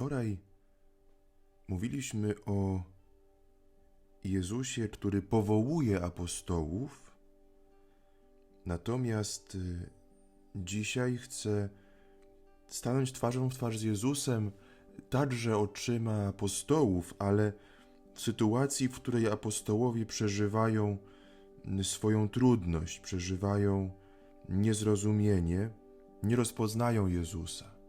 Wczoraj mówiliśmy o Jezusie, który powołuje apostołów, natomiast y, dzisiaj chcę stanąć twarzą w twarz z Jezusem, także oczyma apostołów, ale w sytuacji, w której apostołowie przeżywają y, swoją trudność, przeżywają niezrozumienie, nie rozpoznają Jezusa.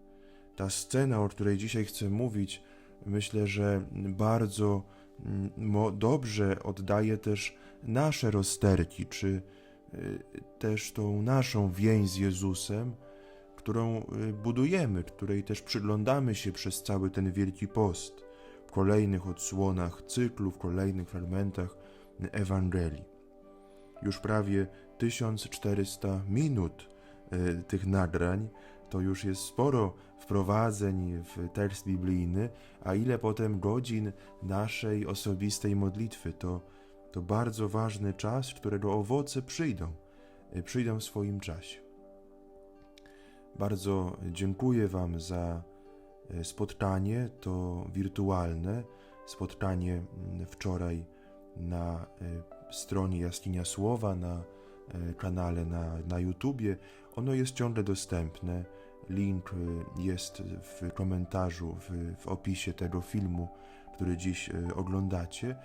Ta scena, o której dzisiaj chcę mówić, myślę, że bardzo mm, dobrze oddaje też nasze rozterki, czy y, też tą naszą więź z Jezusem, którą y, budujemy, której też przyglądamy się przez cały ten Wielki Post, w kolejnych odsłonach cyklu, w kolejnych fragmentach Ewangelii. Już prawie 1400 minut y, tych nagrań to już jest sporo wprowadzeń w tekst biblijny, a ile potem godzin naszej osobistej modlitwy. To, to bardzo ważny czas, którego owoce przyjdą, y, przyjdą w swoim czasie. Bardzo dziękuję Wam za y, spotkanie, to wirtualne spotkanie mm, wczoraj na y, stronie Jaskinia Słowa, na kanale na, na YouTubie. Ono jest ciągle dostępne. Link y, jest w komentarzu, w, w opisie tego filmu, który dziś y, oglądacie.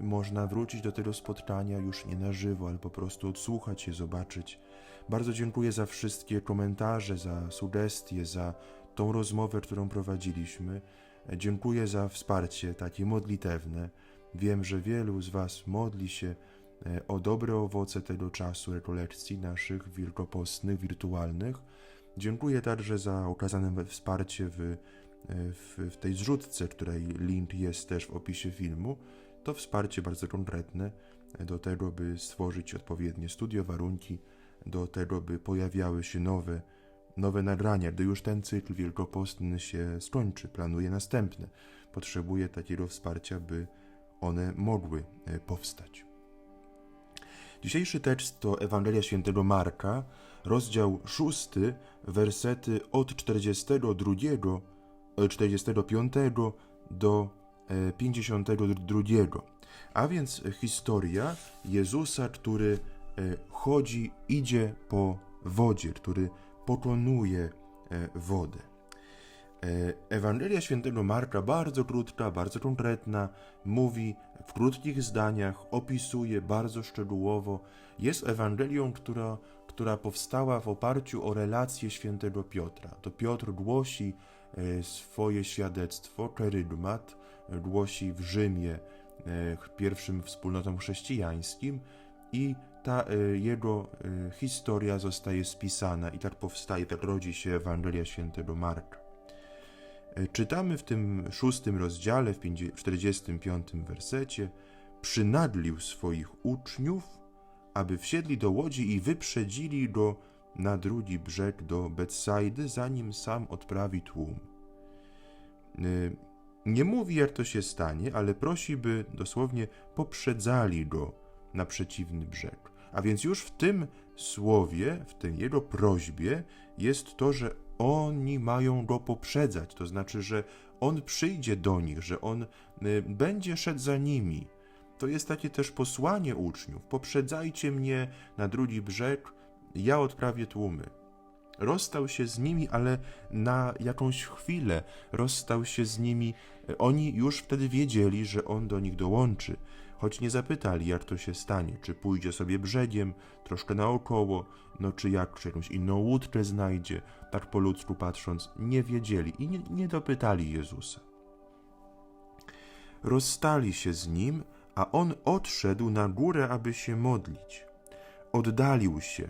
Można wrócić do tego spotkania już nie na żywo, ale po prostu odsłuchać je, zobaczyć. Bardzo dziękuję za wszystkie komentarze, za sugestie, za tą rozmowę, którą prowadziliśmy. Dziękuję za wsparcie takie modlitewne. Wiem, że wielu z Was modli się e, o dobre owoce tego czasu rekolekcji naszych wielkopostnych, wirtualnych. Dziękuję także za okazane wsparcie w, e, w, w tej zrzutce, której link jest też w opisie filmu. To wsparcie bardzo konkretne e, do tego, by stworzyć odpowiednie studio, warunki, do tego, by pojawiały się nowe, nowe nagrania, gdy już ten cykl wielkopostny się skończy, planuje następne. Potrzebuje takiego wsparcia, by one mogły e, powstać. Dzisiejszy tekst to Ewangelia Świętego Marka, rozdział 6, wersety od 42, e, 45 do e, 52. A więc historia Jezusa, który e, chodzi, idzie po wodzie, który pokonuje e, wodę. E, Ewangelia Świętego Marka, bardzo krótka, bardzo konkretna, mówi w krótkich zdaniach, opisuje bardzo szczegółowo. Jest Ewangelią, która, która powstała w oparciu o relację Świętego Piotra. To Piotr głosi e, swoje świadectwo, kerygmat, e, głosi w Rzymie pierwszym wspólnotom chrześcijańskim i ta jego historia zostaje spisana i tak powstaje, tak rodzi się Ewangelia Świętego Marka. Czytamy w tym szóstym rozdziale, w 50 45 wersecie, przynadlił swoich uczniów, aby wsiedli do łodzi i wyprzedzili go na drugi brzeg do Betsaidy, zanim sam odprawi tłum. E, Nie mówi, jak to się stanie, ale prosi, by dosłownie poprzedzali go na przeciwny brzeg. A więc już w tym słowie, w tej jego prośbie jest to, że oni mają go poprzedzać, to znaczy, że on przyjdzie do nich, że on y, będzie szedł za nimi. To jest takie też posłanie uczniów: poprzedzajcie mnie na drugi brzeg, ja odprawię tłumy. Rozstał się z nimi, ale na jakąś chwilę rozstał się z nimi. Oni już wtedy wiedzieli, że on do nich dołączy, choć nie zapytali, jak to się stanie, czy pójdzie sobie brzegiem, troszkę naokoło, no czy jak, czy jakąś inną łódkę znajdzie, tak po ludzku patrząc, nie wiedzieli i nie, nie dopytali Jezusa. Rozstali się z nim, a on odszedł na górę, aby się modlić. Oddalił się.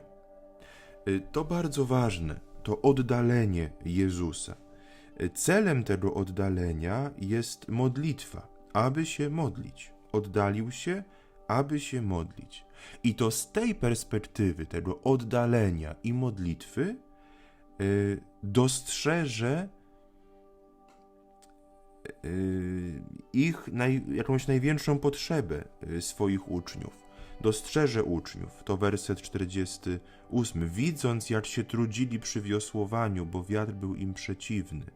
Y, To bardzo ważne, to oddalenie Jezusa. Y, Celem tego oddalenia jest modlitwa, aby się modlić. Oddalił się, aby się modlić. I to z tej perspektywy, tego oddalenia i modlitwy, y, dostrzeże y, ich naj, jakąś największą potrzebę y, swoich uczniów. Dostrzeże uczniów, to werset 48, widząc jak się trudzili przy wiosłowaniu, bo wiatr był im przeciwny.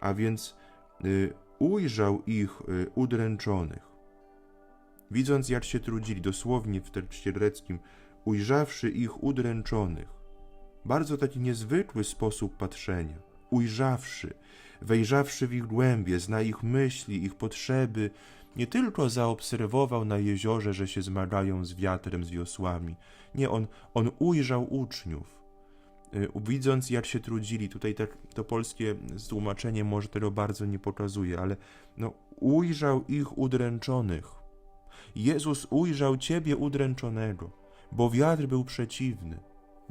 A więc y, ujrzał ich y, udręczonych. Widząc, jak się trudzili, dosłownie w tekście ujrzawszy ich udręczonych. Bardzo taki niezwykły sposób patrzenia. Ujrzawszy, wejrzawszy w ich głębie, zna ich myśli, ich potrzeby, nie tylko zaobserwował na jeziorze, że się zmagają z wiatrem, z wiosłami. Nie, on, on ujrzał uczniów. Y, Widząc, jak się trudzili, tutaj tak to polskie tłumaczenie może tego bardzo nie pokazuje, ale no, ujrzał ich udręczonych. Jezus ujrzał ciebie udręczonego, bo wiatr był przeciwny.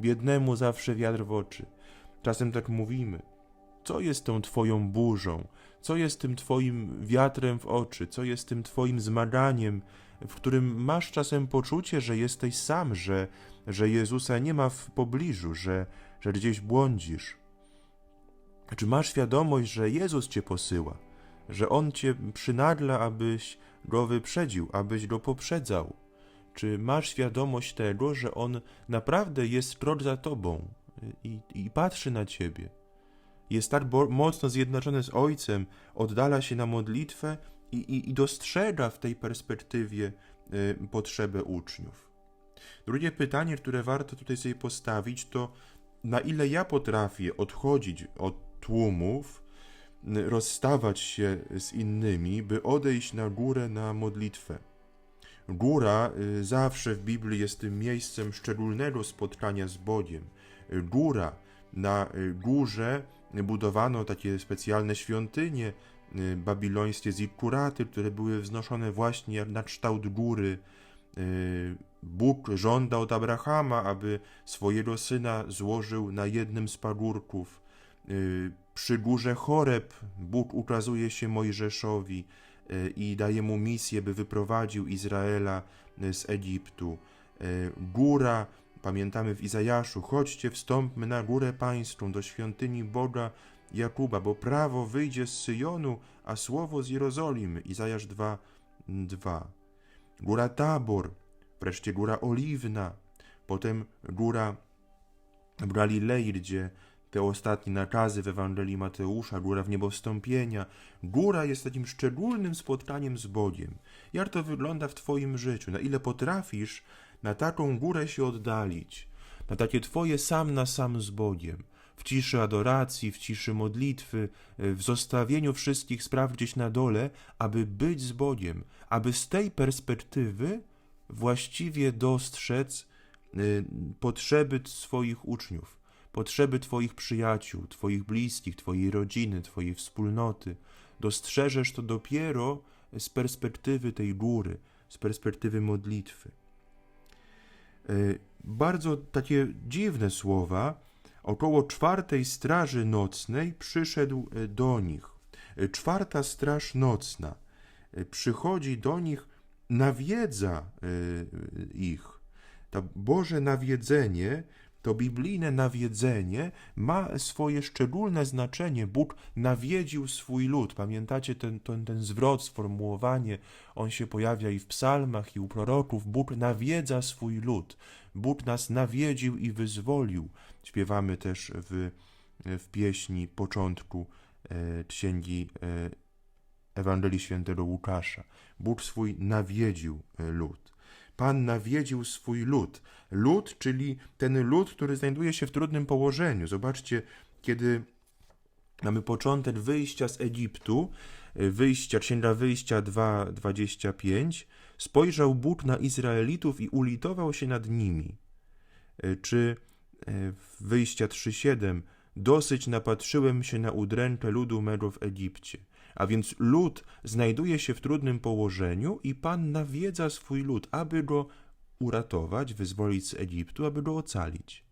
Biednemu zawsze wiatr w oczy. Czasem tak mówimy. Co jest tą twoją burzą? Co jest tym twoim wiatrem w oczy? Co jest tym twoim zmaganiem, w którym masz czasem poczucie, że jesteś sam, że, że Jezusa nie ma w pobliżu, że, że gdzieś błądzisz? Czy masz świadomość, że Jezus cię posyła, że On cię przynagla, abyś go wyprzedził, abyś go poprzedzał? Czy masz świadomość tego, że On naprawdę jest krok za tobą i, i patrzy na ciebie? Jest tak mocno zjednoczony z Ojcem, oddala się na modlitwę i, i, i dostrzega w tej perspektywie y, potrzebę uczniów. Drugie pytanie, które warto tutaj sobie postawić, to na ile ja potrafię odchodzić od tłumów, rozstawać się z innymi, by odejść na górę na modlitwę. Góra y, zawsze w Biblii jest tym miejscem szczególnego spotkania z Bogiem. Góra, na y, górze budowano takie specjalne świątynie y, babilońskie zikkuraty, które były wznoszone właśnie na kształt góry. Bóg żąda od Abrahama, aby swojego syna złożył na jednym z pagórków. Przy górze Choreb Bóg ukazuje się Mojżeszowi y, i daje mu misję, by wyprowadził Izraela y, z Egiptu. Y, Góra, pamiętamy w Izajaszu, chodźcie, wstąpmy na górę pańską, do świątyni Boga Jakuba, bo prawo wyjdzie z Syjonu, a słowo z Jerozolimy. Izajasz 2, 2. Góra Tabor, wreszcie góra Oliwna, potem góra w Galilei, gdzie te ostatnie nakazy w Ewangelii Mateusza, góra w niebo wstąpienia. Góra jest takim szczególnym spotkaniem z Bogiem. Jak to wygląda w Twoim życiu? Na ile potrafisz na taką górę się oddalić? Na takie Twoje sam na sam z Bogiem. W ciszy adoracji, w ciszy modlitwy, w zostawieniu wszystkich spraw gdzieś na dole, aby być z Bogiem, aby z tej perspektywy właściwie dostrzec y, potrzeby swoich uczniów, potrzeby Twoich przyjaciół, Twoich bliskich, Twojej rodziny, Twojej wspólnoty. Dostrzeżesz to dopiero z perspektywy tej góry, z perspektywy modlitwy. Y, Bardzo takie dziwne słowa. Około czwartej straży nocnej przyszedł y, do nich. Y, Czwarta straż nocna przychodzi do nich, nawiedza ich. To Boże nawiedzenie, to biblijne nawiedzenie ma swoje szczególne znaczenie. Bóg nawiedził swój lud. Pamiętacie ten, ten, ten zwrot, sformułowanie? On się pojawia i w psalmach, i u proroków. Bóg nawiedza swój lud. Bóg nas nawiedził i wyzwolił. Śpiewamy też w, w pieśni początku e, księgi e, Ewangelii Świętego Łukasza. Bóg swój nawiedził e, lud. Pan nawiedził swój lud. Lud, czyli ten lud, który znajduje się w trudnym położeniu. Zobaczcie, kiedy mamy początek wyjścia z Egiptu, e, wyjścia, księga wyjścia 2:25, spojrzał Bóg na Izraelitów i ulitował się nad nimi. E, Czy e, wyjścia 3:7 dosyć napatrzyłem się na udrękę ludu mego w Egipcie. A więc lud znajduje się w trudnym położeniu i Pan nawiedza swój lud, aby go uratować, wyzwolić z Egiptu, aby go ocalić.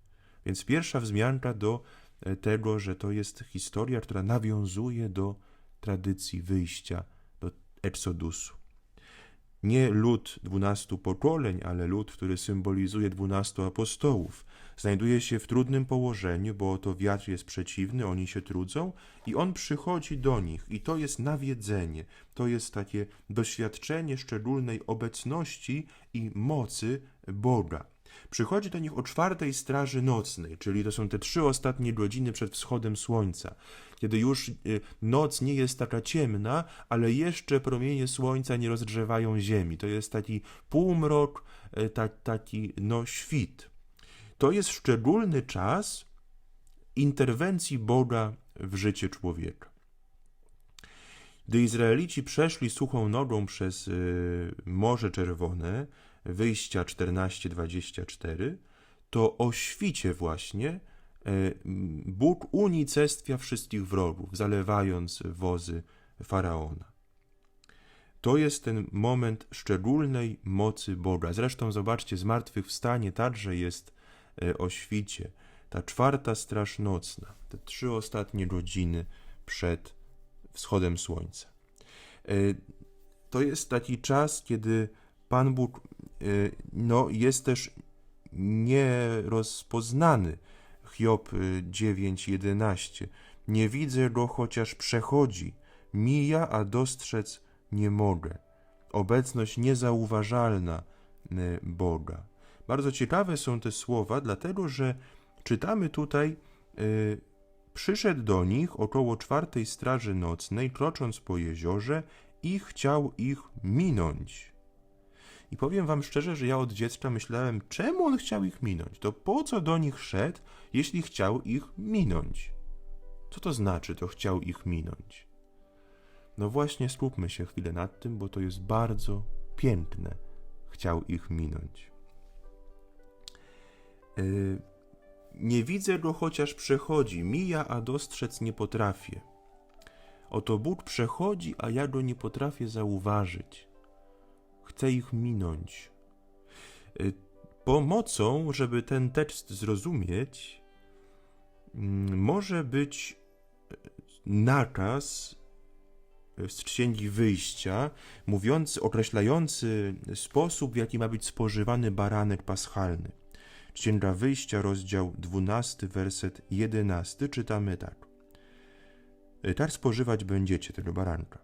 Więc pierwsza wzmianka do e, tego, że to jest historia, która nawiązuje do tradycji wyjścia, do eksodusu. Nie lud dwunastu pokoleń, ale lud, który symbolizuje dwunastu apostołów. Znajduje się w trudnym położeniu, bo oto wiatr jest przeciwny, oni się trudzą i on przychodzi do nich. I to jest nawiedzenie, to jest takie doświadczenie szczególnej obecności i mocy Boga. Przychodzi do nich o czwartej straży nocnej, czyli to są te trzy ostatnie godziny przed wschodem słońca, kiedy już y, noc nie jest taka ciemna, ale jeszcze promienie słońca nie rozgrzewają ziemi. To jest taki półmrok, y, ta, taki no świt. To jest szczególny czas interwencji Boga w życie człowieka. Gdy Izraelici przeszli suchą nogą przez y, Morze Czerwone, wyjścia 14-24, to o świcie właśnie y, Bóg unicestwia wszystkich wrogów, zalewając wozy Faraona. To jest ten moment szczególnej mocy Boga. Zresztą zobaczcie, zmartwychwstanie także jest o świcie. Ta czwarta straż nocna, te trzy ostatnie godziny przed wschodem słońca. E, To jest taki czas, kiedy Pan Bóg e, no, jest też nierozpoznany. Hiob e, 9:11. Nie widzę go, chociaż przechodzi, mija, a dostrzec nie mogę. Obecność niezauważalna e, Boga. Bardzo ciekawe są te słowa, dlatego że czytamy tutaj e, Przyszedł do nich około czwartej straży nocnej, krocząc po jeziorze i chciał ich minąć. I powiem wam szczerze, że ja od dziecka myślałem, czemu on chciał ich minąć? To po co do nich szedł, jeśli chciał ich minąć? Co to znaczy, to chciał ich minąć? No właśnie, skupmy się chwilę nad tym, bo to jest bardzo piękne. Chciał ich minąć. Yy, nie widzę go, chociaż przechodzi, mija, a dostrzec nie potrafię. Oto Bóg przechodzi, a ja go nie potrafię zauważyć. Chcę ich minąć. Y, Pomocą, żeby ten tekst zrozumieć, mm, może być y, nakaz z Księgi Wyjścia, mówiący, określający sposób, w jaki ma być spożywany baranek paschalny. Księga Wyjścia, rozdział 12, werset 11, czytamy tak. Tak spożywać będziecie tego baranka.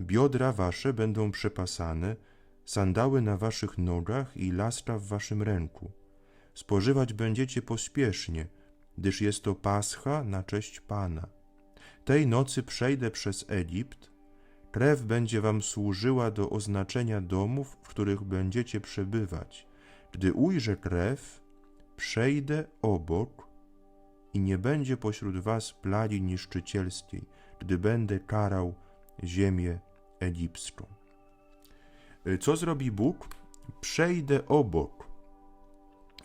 Biodra wasze będą przepasane, sandały na waszych nogach i laska w waszym ręku. Spożywać będziecie pospiesznie, gdyż jest to pascha na cześć Pana. Tej nocy przejdę przez Egipt, krew będzie wam służyła do oznaczenia domów, w których będziecie przebywać. Gdy ujrzę krew, przejdę obok i nie będzie pośród was plagi niszczycielskiej, gdy będę karał ziemię egipską. Y, Co zrobi Bóg? Przejdę obok.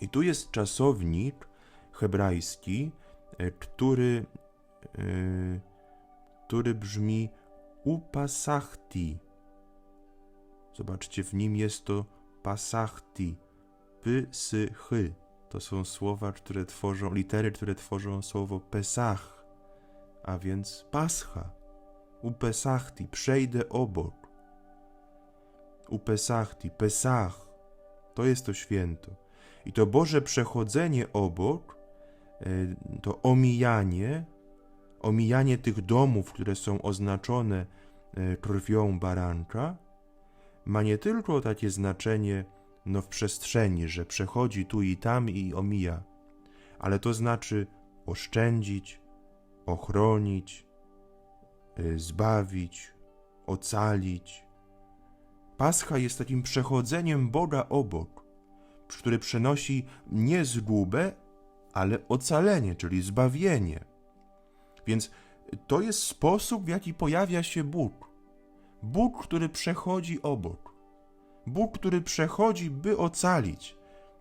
I tu jest czasownik hebrajski, y, który, y, który brzmi upasachti. Zobaczcie, w nim jest to pasachti, py, sy, chy. To są słowa, które tworzą, litery, które tworzą słowo Pesach, a więc Pascha. Upesachti, przejdę obok. Upesachti, Pesach, to jest to święto. I to Boże przechodzenie obok, e, to omijanie, omijanie tych domów, które są oznaczone e, krwią baranka, ma nie tylko takie znaczenie no w przestrzeni, że przechodzi tu i tam i omija, ale to znaczy oszczędzić, ochronić, y, zbawić, ocalić. Pascha jest takim przechodzeniem Boga obok, który przynosi nie zgubę, ale ocalenie, czyli zbawienie. Więc to jest sposób, w jaki pojawia się Bóg. Bóg, który przechodzi obok. Bóg, który przechodzi, by ocalić.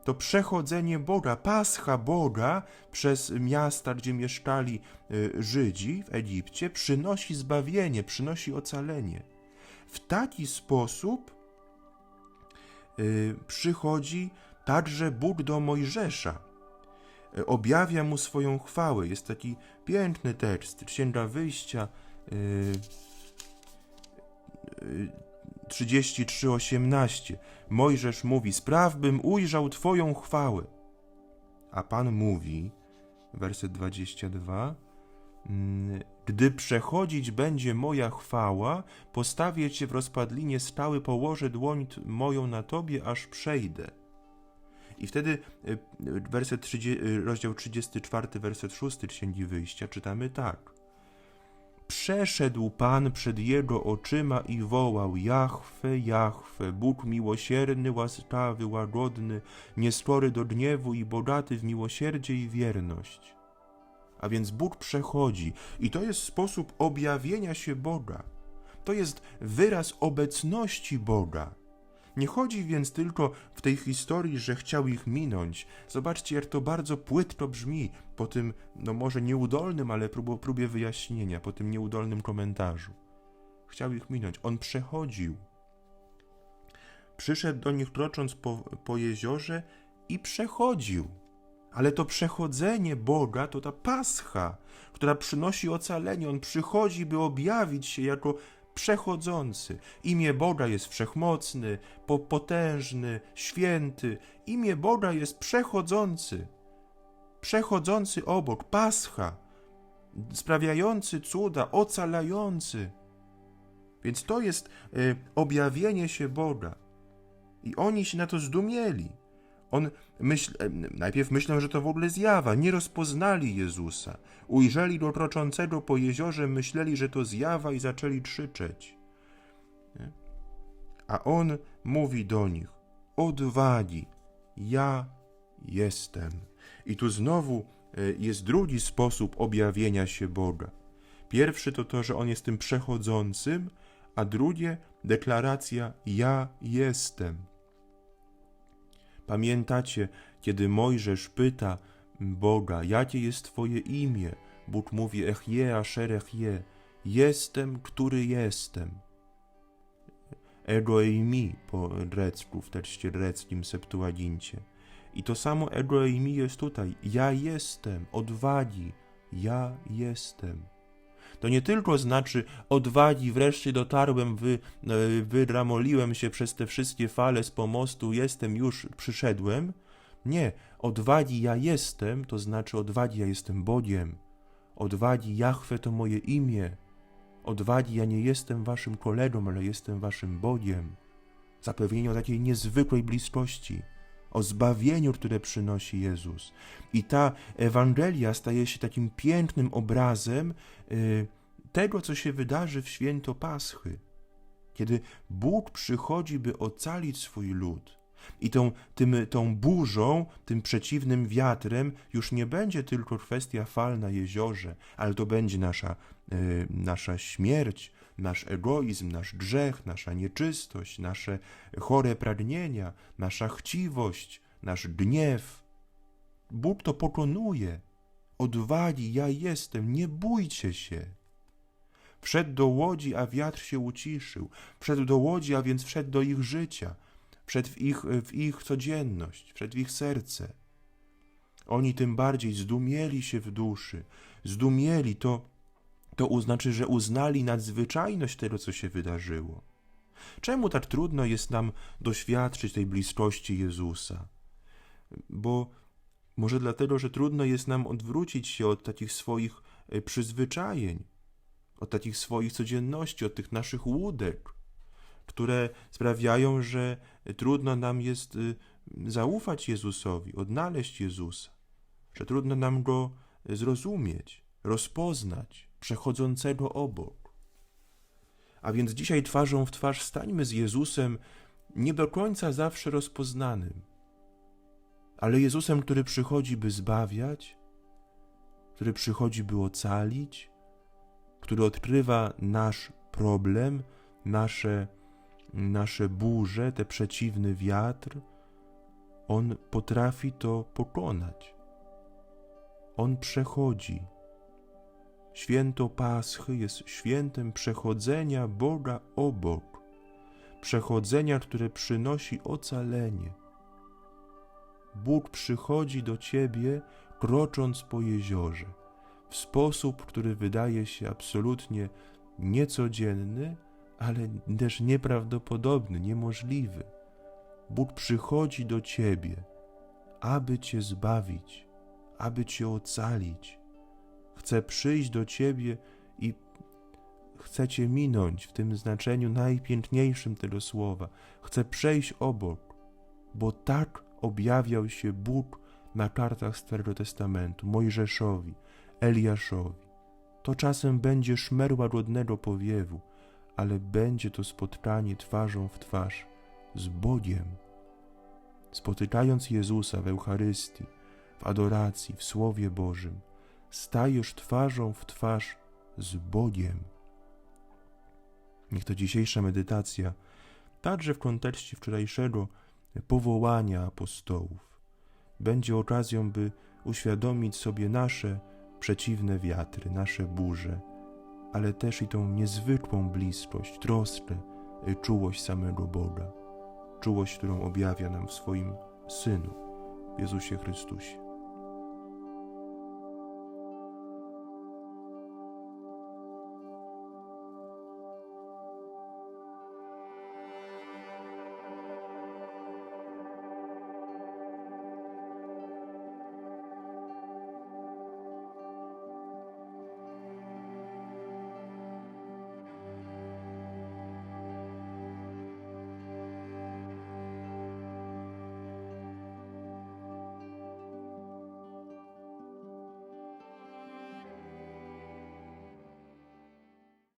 To przechodzenie Boga, pascha Boga przez miasta, gdzie mieszkali y, Żydzi w Egipcie, przynosi zbawienie, przynosi ocalenie. W taki sposób y, przychodzi także Bóg do Mojżesza. Y, Objawia mu swoją chwałę. Jest taki piękny tekst, Księga Wyjścia, 33:18. Mojżesz mówi: Spraw bym ujrzał Twoją chwałę. A Pan mówi, werset 22. mm, Gdy przechodzić będzie moja chwała, postawię cię w rozpadlinie skały, położę dłoń moją na tobie, aż przejdę. I wtedy y, y, werset 30, y, rozdział 34, werset 6 Księgi Wyjścia czytamy tak. Przeszedł Pan przed jego oczyma i wołał: Jahwe, Jahwe, Bóg miłosierny, łaskawy, łagodny, niespory do gniewu i bogaty w miłosierdzie i wierność. A więc Bóg przechodzi, i to jest sposób objawienia się Boga. To jest wyraz obecności Boga. Nie chodzi więc tylko w tej historii, że chciał ich minąć. Zobaczcie, jak to bardzo płytko brzmi po tym, no może nieudolnym, ale prób, próbie wyjaśnienia, po tym nieudolnym komentarzu. Chciał ich minąć. On przechodził. Przyszedł do nich krocząc po, po jeziorze i przechodził. Ale to przechodzenie Boga to ta pascha, która przynosi ocalenie. On przychodzi, by objawić się jako przechodzący. Imię Boga jest wszechmocny, po- potężny, święty. Imię Boga jest przechodzący. Przechodzący obok, pascha, sprawiający cuda, ocalający. Więc to jest y, objawienie się Boga. I oni się na to zdumieli. On myśl, najpierw myślą, że to w ogóle zjawa. Nie rozpoznali Jezusa. Ujrzeli go kroczącego po jeziorze, myśleli, że to zjawa i zaczęli krzyczeć. A on mówi do nich: Odwagi, ja jestem. I tu znowu e, jest drugi sposób objawienia się Boga. Pierwszy to to, że on jest tym przechodzącym, a drugie deklaracja: Ja jestem. Pamiętacie, kiedy Mojżesz pyta Boga, jakie jest Twoje imię? Bóg mówi, Echje, Asher Echje, jestem, który jestem. Ego eimi po grecku, w tekście greckim Septuagincie. I to samo ego eimi jest tutaj. Ja jestem, odwagi, ja jestem. To nie tylko znaczy odwagi, wreszcie dotarłem, wy, e, wydramoliłem się przez te wszystkie fale z pomostu, jestem już, przyszedłem. Nie, odwagi ja jestem, to znaczy odwagi ja jestem Bogiem. Odwagi Jahwe to moje imię. Odwagi ja nie jestem waszym kolegą, ale jestem waszym Bogiem. Zapewnienie o takiej niezwykłej bliskości, o zbawieniu, które przynosi Jezus. I ta Ewangelia staje się takim pięknym obrazem y, tego, co się wydarzy w święto Paschy, kiedy Bóg przychodzi, by ocalić swój lud. I tą, tym, tą burzą, tym przeciwnym wiatrem już nie będzie tylko kwestia fal na jeziorze, ale to będzie nasza, y, nasza śmierć, nasz egoizm, nasz grzech, nasza nieczystość, nasze chore pragnienia, nasza chciwość, nasz gniew. Bóg to pokonuje. Odwagi, ja jestem, nie bójcie się. Wszedł do łodzi, a wiatr się uciszył. Wszedł do łodzi, a więc wszedł do ich życia. Wszedł w ich, w ich codzienność, wszedł w ich serce. Oni tym bardziej zdumieli się w duszy. Zdumieli to, to znaczy, że uznali nadzwyczajność tego, co się wydarzyło. Czemu tak trudno jest nam doświadczyć tej bliskości Jezusa? Bo może dlatego, że trudno jest nam odwrócić się od takich swoich e, przyzwyczajeń, od takich swoich codzienności, od tych naszych łódek, które sprawiają, że trudno nam jest y, zaufać Jezusowi, odnaleźć Jezusa, że trudno nam go zrozumieć, rozpoznać, przechodzącego obok. A więc dzisiaj twarzą w twarz stańmy z Jezusem, nie do końca zawsze rozpoznanym, ale Jezusem, który przychodzi, by zbawiać, który przychodzi, by ocalić, który odkrywa nasz problem, nasze, nasze burze, te przeciwny wiatr, on potrafi to pokonać. On przechodzi. Święto Paschy jest świętem przechodzenia Boga obok, przechodzenia, które przynosi ocalenie. Bóg przychodzi do ciebie, krocząc po jeziorze, w sposób, który wydaje się absolutnie niecodzienny, ale też nieprawdopodobny, niemożliwy. Bóg przychodzi do ciebie, aby cię zbawić, aby cię ocalić. Chce przyjść do ciebie i chce cię minąć w tym znaczeniu najpiękniejszym tego słowa. Chce przejść obok, bo tak objawiał się Bóg na kartach Starego Testamentu Mojżeszowi, Eliaszowi. To czasem będzie szmer łagodnego powiewu, ale będzie to spotkanie twarzą w twarz z Bogiem. Spotykając Jezusa w Eucharystii, w adoracji, w Słowie Bożym, stajesz twarzą w twarz z Bogiem. Niech to dzisiejsza medytacja, także w kontekście wczorajszego powołania apostołów, będzie okazją, by uświadomić sobie nasze przeciwne wiatry, nasze burze, ale też i tą niezwykłą bliskość, troskę, y, czułość samego Boga, czułość, którą objawia nam w swoim Synu, Jezusie Chrystusie.